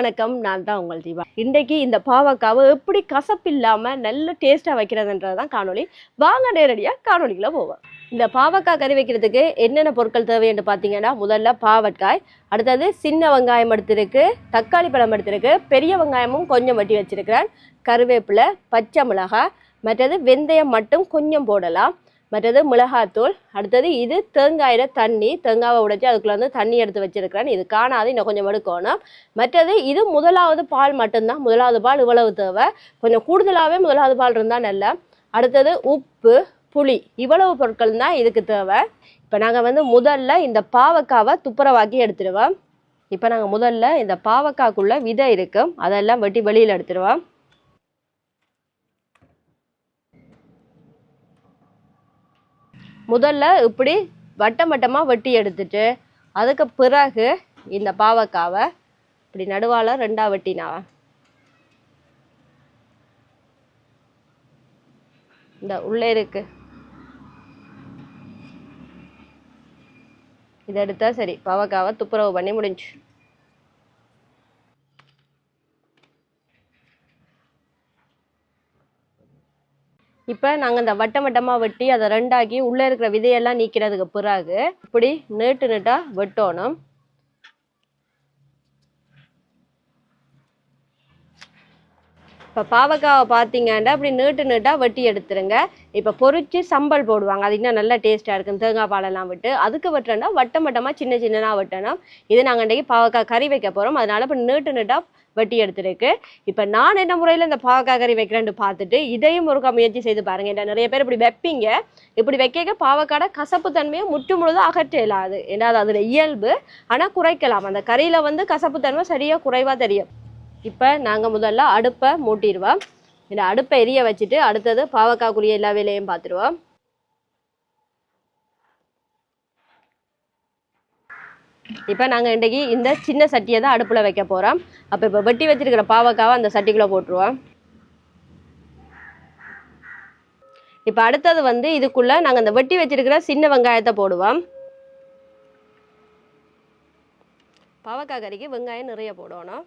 வணக்கம் நான் தான் உங்கள் தீபா இன்றைக்கு இந்த பாவக்காவை எப்படி கசப்பில்லாம நல்ல டேஸ்ட்டாக வைக்கிறதுன்றது தான் காணொலி வாங்க நேரடியாக காணொலிக்குள்ளே போவோம். இந்த பாவக்காய் கறி வைக்கிறதுக்கு என்னென்ன பொருட்கள் தேவைன்னு பார்த்தீங்கன்னா முதல்ல பாவக்காய் அடுத்தது சின்ன வெங்காயம் எடுத்திருக்கு தக்காளி பழம் எடுத்திருக்கு பெரிய வெங்காயமும் கொஞ்சம் வட்டி வச்சுருக்கிறேன். கருவேப்பிலை பச்சை மிளகாய் மற்றது வெந்தயம் மட்டும் கொஞ்சம் போடலாம். மற்றது மிளகாத்தூள் அடுத்தது இது தேங்காயில தண்ணி தேங்காவை உடைச்சி அதுக்குள்ள வந்து தண்ணி எடுத்து வச்சிருக்கிறேன். இது காணாது இன்னும் கொஞ்சம் எடுக்கணும். மற்றது இது முதலாவது பால் மட்டும்தான். முதலாவது பால் இவ்வளவு தேவை. கொஞ்சம் கூடுதலாகவே முதலாவது பால் இருந்தால் நல்ல. அடுத்தது உப்பு புளி இவ்வளவு பொருட்கள் தான் இதுக்கு தேவை. இப்போ நாங்கள் வந்து முதல்ல இந்த பாவக்காவை துப்புரவாக்கி எடுத்துடுவோம். இப்போ நாங்கள் முதல்ல இந்த பாவக்காய்க்குள்ளே விதை இருக்கும் அதெல்லாம் வெட்டி வெளியில் எடுத்துடுவோம். முதல்ல இப்படி வட்டம் வட்டமாக வெட்டி எடுத்துட்டு அதுக்கு பிறகு இந்த பாவக்காவை இப்படி நடுவால் ரெண்டா வெட்டினா. இந்த உள்ளே இருக்கு. இதை எடுத்தா சரி பாவக்காவை துப்புரவு பண்ணி முடிஞ்சு இப்போ நாங்கள் இந்த வட்டம் வட்டமாக வெட்டி அதை ரெண்டாக்கி உள்ளே இருக்கிற விதையெல்லாம் நீக்கிறதுக்கு பிறகு இப்படி நீட்டு நீட்டாக வெட்டணும். இப்போ பாவக்காவை பார்த்தீங்கன்னா அப்படி நீட்டு நீட்டாக வெட்டி எடுத்துருங்க. இப்போ பொறிச்சு சம்பல் போடுவாங்க. அது இன்னும் நல்லா டேஸ்ட்டாக இருக்கும். தேங்காய் பாலெல்லாம் விட்டு அதுக்கு வெட்டுறேன்னா வட்டம் வட்டமாக சின்ன சின்னதாக வெட்டணும். இது நாங்கள் இன்றைக்கி பாவக்காய் கறி வைக்க போகிறோம் அதனால் இப்போ நீட்டு நீட்டாக வெட்டி எடுத்துருக்கு. இப்போ நான் என்ன முறையில் இந்த பாவக்காய் கறி வைக்கிறேன்னு பார்த்துட்டு இதையும் ஒருக்கா முயற்சி செய்து பாருங்க. ஏன்னா நிறைய பேர் இப்படி வைப்பீங்க. இப்படி வைக்க பாவக்காட கசப்பு தன்மையை முற்று முழுதும் அகற்ற இயலாது. ஏன்னா அது அதில் இயல்பு. ஆனால் குறைக்கலாம். அந்த கறியில் வந்து கசப்பு தன்மை சரியாக குறைவாக தெரியும். இப்போ நாங்கள் முதல்ல அடுப்பை மூட்டிடுவோம். இந்த அடுப்பை எரிய வச்சுட்டு அடுத்தது பாவக்காய்க்குரிய எல்லா வேலையும் பார்த்துருவோம் இப்போ நாங்கள் இன்றைக்கி இந்த சின்ன சட்டியை தான் அடுப்பில் வைக்க போகிறோம் அப்போ இப்போ வெட்டி வச்சிருக்கிற பாவக்காவை அந்த சட்டிக்குள்ளே போட்டுருவோம். இப்போ அடுத்தது வந்து இதுக்குள்ளே நாங்கள் இந்த வெட்டி வச்சிருக்கிற சின்ன வெங்காயத்தை போடுவோம். பாவக்காய் கறிக்கு வெங்காயம் நிறைய போடணும்.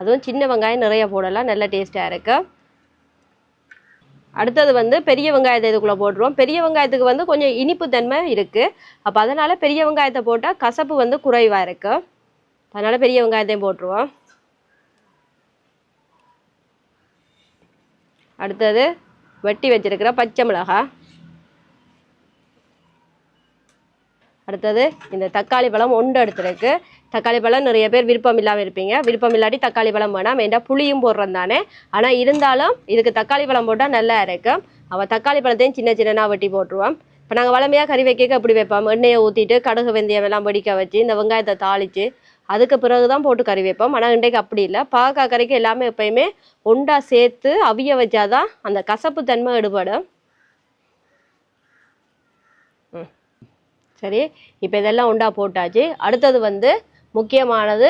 அதுவும் சின்ன வெங்காயம் நிறைய போடலாம் நல்ல டேஸ்ட்டாக இருக்குது அடுத்தது வந்து பெரிய வெங்காயத்தை இதுக்குள்ளே போட்டுருவோம். பெரிய வெங்காயத்துக்கு வந்து கொஞ்சம் இனிப்பு தன்மை இருக்குது அப்போ அதனால் பெரிய வெங்காயத்தை போட்டால் கசப்பு வந்து குறைவாக இருக்குது அதனால் பெரிய வெங்காயத்தையும் போட்டுருவோம். அடுத்தது வெட்டி வச்சுருக்கிற பச்சை மிளகாய். அடுத்தது இந்த தக்காளி பழம் ஒன்று எடுத்துருக்கு. தக்காளி பழம் நிறைய பேர் விருப்பம் இல்லாமல் இருப்பீங்க. விருப்பம் இல்லாட்டி தக்காளி பழம் வேணாம். வேண்டாம் புளியும் போடுறது தானே. ஆனால் இருந்தாலும் இதுக்கு தக்காளி பழம் போட்டால் நல்லா இருக்கும் அவள் தக்காளி பழத்தையும் சின்ன சின்னனாக வெட்டி போட்டுருவோம். இப்போ நாங்கள் வளமையாக கறி வைக்க அப்படி வைப்போம். எண்ணெயை ஊற்றிட்டு கடுகு வெந்தயம் எல்லாம் பொடிக்க வச்சு இந்த வெங்காயத்தை தாளித்து அதுக்கு பிறகு தான் போட்டு கறி வைப்போம். ஆனால் இன்றைக்கு அப்படி இல்லை. பாவக்காய் கறிக்கு எல்லாமே எப்பயுமே ஒண்டா சேர்த்து அவிய வச்சாதான் அந்த கசப்பு தன்மை எடுபடும். சரி இப்போ இதெல்லாம் உண்டா போட்டாச்சு. அடுத்தது வந்து முக்கியமானது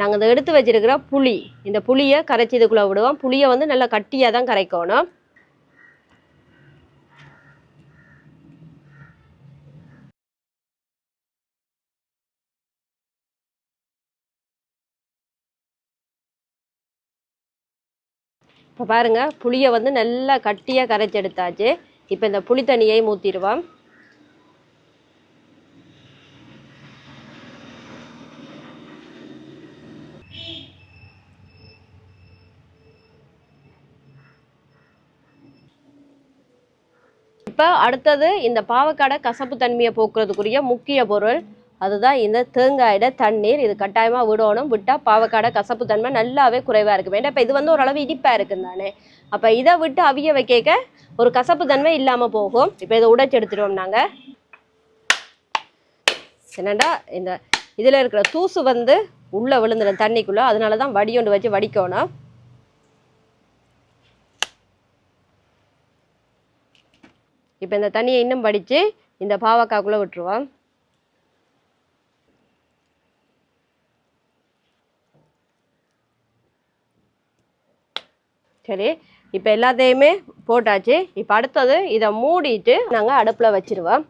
நாங்கள் இந்த எடுத்து வச்சிருக்கிற புளி. இந்த புளியை கரைச்சி இதுக்குள்ளே விடுவோம். புளியை வந்து நல்லா கட்டியாக தான் கரைக்கணும். இப்போ பாருங்க புளியை வந்து நல்லா கட்டியாக கரைச்சி எடுத்தாச்சு. இப்போ இந்த புளி தண்ணியை ஊற்றிடுவோம் இப்போ அடுத்தது இந்த பாவக்காடை கசப்பு தன்மையை போக்குறதுக்குரிய முக்கிய பொருள். அதுதான் இந்த தேங்காயோட தண்ணீர். இது கட்டாயமாக விடணும். விட்டால் பாவக்காடை கசப்பு தன்மை நல்லாவே குறைவாக இருக்கும் ஏன்னா இப்போ இது வந்து ஓரளவு இனிப்பாக இருக்கும் தானே அப்போ இதை விட்டு அவிய வைக்க ஒரு கசப்பு தன்மை இல்லாமல் போகும். இப்போ இதை உடைச்சி எடுத்துடுவோம் நாங்கள் என்னடா இந்த இதில் இருக்கிற தூசு வந்து உள்ளே விழுந்துடும் தண்ணிக்குள்ளே. அதனால தான் வடியொண்டு வச்சு வடிக்கணும். இப்போ இந்த தண்ணியை இன்னும் படித்து இந்த பாவக்காய்க்குள்ளே விட்டுருவோம். சரி இப்போ எல்லாத்தையுமே போட்டாச்சு. இப்போ அடுத்தது இதை மூடிட்டு நாங்கள் அடுப்பில் வச்சிருவோம்.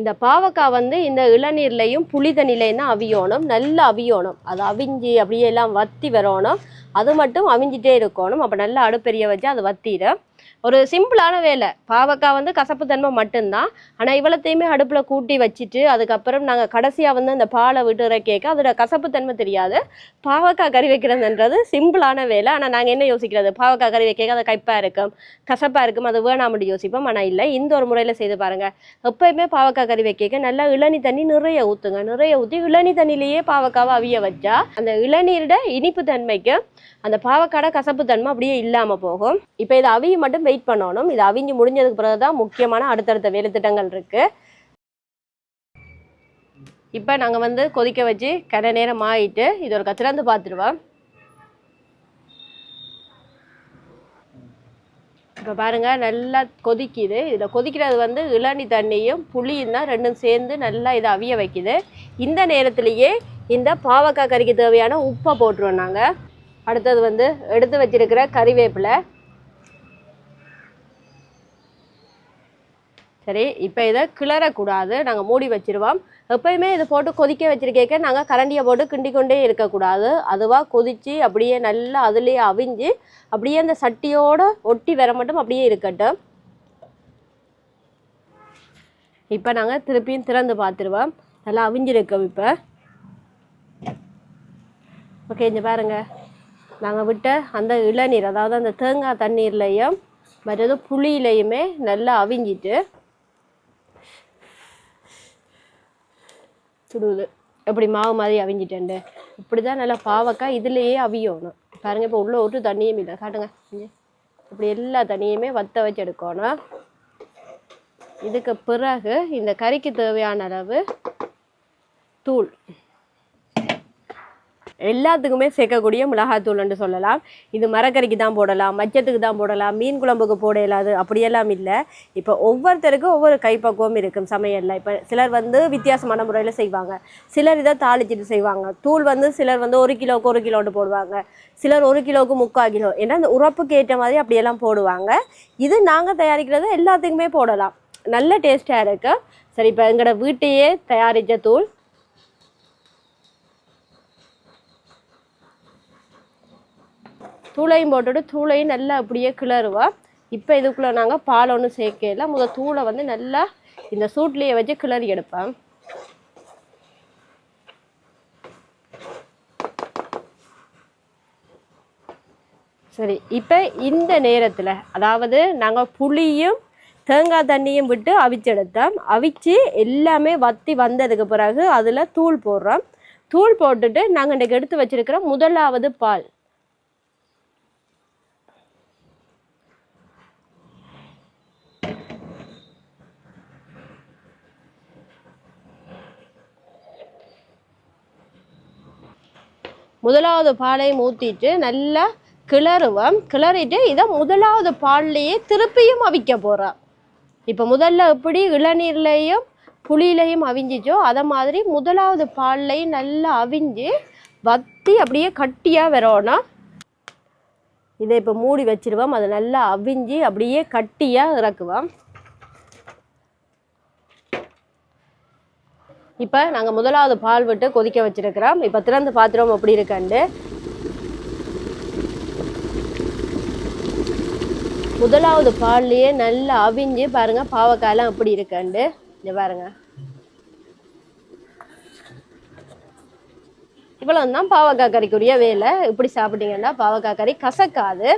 இந்த பாவக்காய் வந்து இந்த இளநீர்லையும் புளி தண்ணிலையும் தான் அவியணும். நல்லா அவியணும். அது அவிஞ்சு அப்படியே எல்லாம் வத்தி வரணும். அது மட்டும் அவிஞ்சிட்டே இருக்கணும். அப்போ நல்லா அடுப்பெரிய வச்சு அது வத்திடும் ஒரு சிம்பிளான வேலை. பாவக்காய் வந்து கசப்பு தன்மை மட்டும்தான். ஆனால் இவ்வளோத்தையுமே அடுப்பில் கூட்டி வச்சுட்டு அதுக்கப்புறம் நாங்கள் கடைசியாக வந்து அந்த பாலை விட்டுற கேட்க அதோட கசப்பு தன்மை தெரியாது. பாவக்காய் கறி வைக்கிறதுன்றது சிம்பிளான வேலை. ஆனால் நாங்கள் என்ன யோசிக்கிறது? பாவக்காய் கறி வைக்க அது கைப்பாக இருக்கும் கசப்பாக இருக்கும் அது வேணாமட்டு யோசிப்போம். ஆனால் இல்லை இந்த ஒரு முறையில் செய்து பாருங்கள் எப்பயுமே பாவக்காய் கறி வைக்க நல்லா இளநி தண்ணி நிறைய ஊற்றுங்க நிறைய ஊற்றி இளநி தண்ணியிலேயே பாவக்காவை அவிய வச்சா அந்த இளநீரோட இனிப்பு தன்மைக்கு அந்த பாவக்காட கசப்பு தன்மை அப்படியே இல்லாமல் போகும். இப்போ இதை அவிய மட்டும் வெயிட் பண்ணணும். இது அவிஞ்சு முடிஞ்சதுக்கு பிறகு தான் முக்கியமான அடுத்தடுத்த வேலை திட்டங்கள் இருக்கு. இப்போ நாங்கள் வந்து கொதிக்க வச்சு கடை நேரம் ஆயிட்டு இது ஒரு திறந்து பார்த்துருவோம் இப்போ பாருங்க நல்லா கொதிக்குது. இதில் கொதிக்கிறது வந்து இளநி தண்ணியும் புளியும் தான் ரெண்டும் சேர்ந்து நல்லா இதை அவிய வைக்குது. இந்த நேரத்திலேயே இந்த பாவக்காய் கறிக்கு தேவையான உப்பை போட்டுருவோம் நாங்கள் அடுத்தது வந்து எடுத்து வச்சிருக்கிற கறிவேப்பிலை. சரி இப்போ இதை கிளறக்கூடாது. நாங்கள் மூடி வச்சிருவோம். எப்பயுமே இதை போட்டு கொதிக்க வச்சிருக்கேக்க நாங்கள் கரண்டியை போட்டு கிண்டி கொண்டே இருக்கக்கூடாது. அதுவாக கொதித்து அப்படியே நல்லா அதுலேயே அவிஞ்சு அப்படியே அந்த சட்டியோட ஒட்டி வர மட்டும் அப்படியே இருக்கட்டும். இப்போ நாங்கள் திருப்பியும் திறந்து பார்த்துருவோம். நல்லா அவிஞ்சிருக்கோம் இப்போ. ஓகே இங்கே பாருங்க. நாங்கள் விட்ட அந்த இளநீர் அதாவது அந்த தேங்காய் தண்ணீர்லையும் மற்றது புளியிலையுமே நல்லா அவிஞ்சிட்டு சுடுது. எப்படி மாவு மாதிரி அவிஞ்சிட்டேன்டு. இப்படி தான் நல்லா பாவக்காய் இதுலேயே அவியணும் பாருங்க இப்போ உள்ளே விட்டு தண்ணியும் இல்லை. காட்டுங்க. இப்படி எல்லா தண்ணியுமே வற்ற வச்சு எடுக்கணும். இதுக்கு பிறகு இந்த கறிக்கு தேவையான அளவு தூள். எல்லாத்துக்குமே சேர்க்கக்கூடிய மிளகாத்தூள்னு சொல்லலாம். இது மரக்கறிக்கு தான் போடலாம் மச்சத்துக்கு தான் போடலாம் மீன் குழம்புக்கு போட இயலாது அப்படியெல்லாம் இல்லை. இப்போ ஒவ்வொருத்தருக்கும் ஒவ்வொரு கைப்பக்குவம் இருக்கும் சமையலில். இப்போ சிலர் வந்து வித்தியாசமான முறையில் செய்வாங்க. சிலர் இதை தாளிச்சிட்டு செய்வாங்க. தூள் வந்து சிலர் வந்து ஒரு கிலோவுக்கு ஒரு கிலோன்னு போடுவாங்க. சிலர் ஒரு கிலோவுக்கு முக்கால் கிலோ ஏன்னா அந்த உறப்புக்கு ஏற்ற மாதிரி அப்படியெல்லாம் போடுவாங்க. இது நாங்கள் தயாரிக்கிறது எல்லாத்துக்குமே போடலாம். நல்ல டேஸ்ட்டாக இருக்குது சரி இப்போ எங்களோட வீட்டையே தயாரித்த தூள் தூளையும் போட்டுட்டு தூளையும் நல்லா அப்படியே கிளறுவா. இப்போ இதுக்குள்ளே நாங்கள் பால் ஒன்றும் சேர்க்கல. முதல் தூளை வந்து நல்லா இந்த சூட்லேயே வச்சு கிளறி எடுப்பேன். சரி இப்போ இந்த நேரத்தில் அதாவது நாங்கள் புளியும் தேங்காய் தண்ணியும் விட்டு அவிச்செடுத்தோம் அவிச்சு எல்லாமே வத்தி வந்ததுக்கு பிறகு அதில் தூள் போடுறோம். தூள் போட்டுட்டு நாங்கள் இன்றைக்கு எடுத்து வச்சிருக்கிற முதலாவது பால். முதலாவது பாலையும் ஊற்றிட்டு நல்லா கிளறுவோம். கிளறிட்டு இதை முதலாவது பால்லையே திருப்பியும் அவிக்க போகிறோம் இப்போ முதல்ல எப்படி இளநீர்லையும் புளியிலையும் அவிஞ்சிச்சோ அதை மாதிரி முதலாவது பால்லையும் நல்லா அவிஞ்சு வத்தி அப்படியே கட்டியாக வரணும். இதை இப்போ மூடி வச்சிருவோம். அதை நல்லா அவிஞ்சு அப்படியே கட்டியாக இறக்குவோம். இப்போ நாங்கள் முதலாவது பால் விட்டு கொதிக்க வச்சுருக்கிறோம். இப்போ திறந்து பாத்திரம் அப்படி இருக்காண்டு முதலாவது பால்லையே நல்லா அவிஞ்சு பாருங்க பாவக்காயெல்லாம் அப்படி இருக்காண்டு இங்கே பாருங்க. இவ்வளவு தான் பாவக்காய் கறிக்குரிய வேலை. இப்படி சாப்பிட்டீங்கன்னா பாவக்காய் கறி கசக்காது.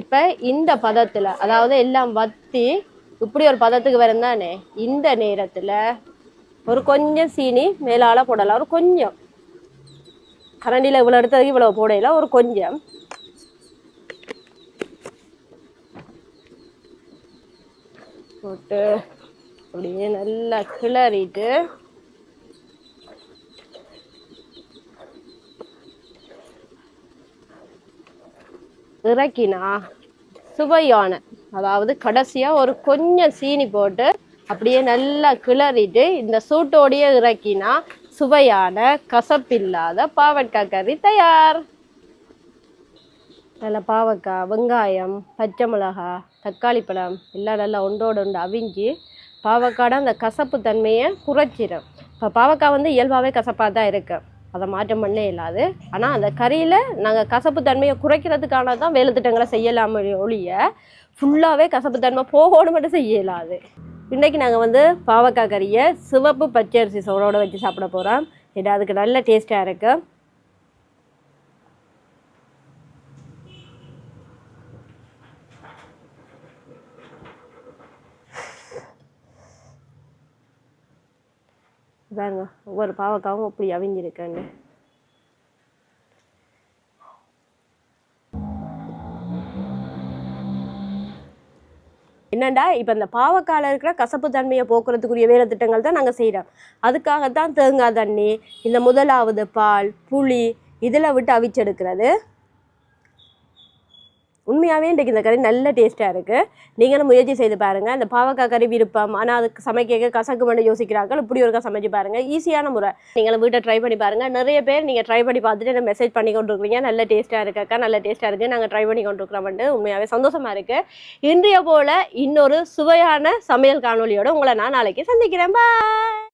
இப்போ இந்த பதத்தில் அதாவது எல்லாம் வத்தி இப்படி ஒரு பதத்துக்கு வரும் தானே இந்த நேரத்துல ஒரு கொஞ்சம் சீனி மேலால போடலாம். ஒரு கொஞ்சம். கரண்டியில் இவ்வளோ எடுத்ததுக்கு இவ்வளோ போடையில ஒரு கொஞ்சம். போட்டு அப்படியே நல்லா கிளறிட்டு இறக்கினா சுவையான அதாவது கடைசியாக ஒரு கொஞ்சம் சீனி போட்டு அப்படியே நல்லா கிளறிட்டு இந்த சூட்டோடையே இறக்கினா சுவையான கசப்பில்லாத பாவற்காய் கறி தயார். நல்ல பாவக்காய் வெங்காயம் பச்சை மிளகாய் தக்காளி பழம் எல்லாம் நல்லா ஒன்றோடு ஒன்று அவிஞ்சு பாவக்காட அந்த கசப்பு தன்மையை குறைச்சிடும் இப்போ பாவக்காய் வந்து இயல்பாகவே கசப்பாக தான் இருக்குது அதை மாற்றம் பண்ணே இல்லாது. ஆனால் அந்த கறியில் நாங்கள் கசப்பு தன்மையை குறைக்கிறதுக்கான தான் வேலை திட்டங்களை செய்யலாம் ஒழிய ஃபுல்லாகவே கசப்பு தன்மை போகணும் மட்டும் செய்ய இயலாது. இன்றைக்கி நாங்கள் வந்து பாவக்காய் கறியை சிவப்பு பச்சரிசி சோறோடு வச்சு சாப்பிட போகிறோம் இது அதுக்கு நல்ல டேஸ்ட்டாக இருக்குது பாருங்க ஒவ்வொரு பாவக்காவும் அப்படி அவிஞ்சிருக்காங்க என்னண்டா இப்போ இந்த பாவக்கால இருக்கிற கசப்பு தன்மையை போக்குறதுக்குரிய வேலை திட்டங்கள் தான் நாங்கள் செய்கிறோம் அதுக்காகத்தான் தேங்காய் தண்ணி இந்த முதலாவது பால் புளி இதில் விட்டு அவிச்செடுக்கிறது. உண்மையாகவே இன்றைக்கு இந்த கறி நல்ல டேஸ்ட்டாக இருக்குது நீங்களும் முயற்சி செய்து பாருங்கள் இந்த பாவக்காய் கறி விருப்பம். ஆனால் அதுக்கு சமைக்க கசக்கு மட்டும் யோசிக்கிறார்கள். இப்படி ஒருக்கா சமைச்சு பாருங்கள் ஈஸியான முறை. நீங்களும் வீட்டை ட்ரை பண்ணி பாருங்கள் நிறைய பேர் நீங்கள் ட்ரை பண்ணி பார்த்துட்டு எனக்கு மெசேஜ் பண்ணி கொண்டு இருக்கிறீங்க நல்ல டேஸ்ட்டாக இருக்காக்கா நல்ல டேஸ்ட்டாக இருக்குது நாங்கள் ட்ரை பண்ணி கொண்டு இருக்கிறோம்ட்டு உண்மையாகவே சந்தோஷமாக இருக்குது இன்றைய போல் இன்னொரு சுவையான சமையல் காணொலியோடு உங்களை நான் நாளைக்கு சந்திக்கிறேன். பாய்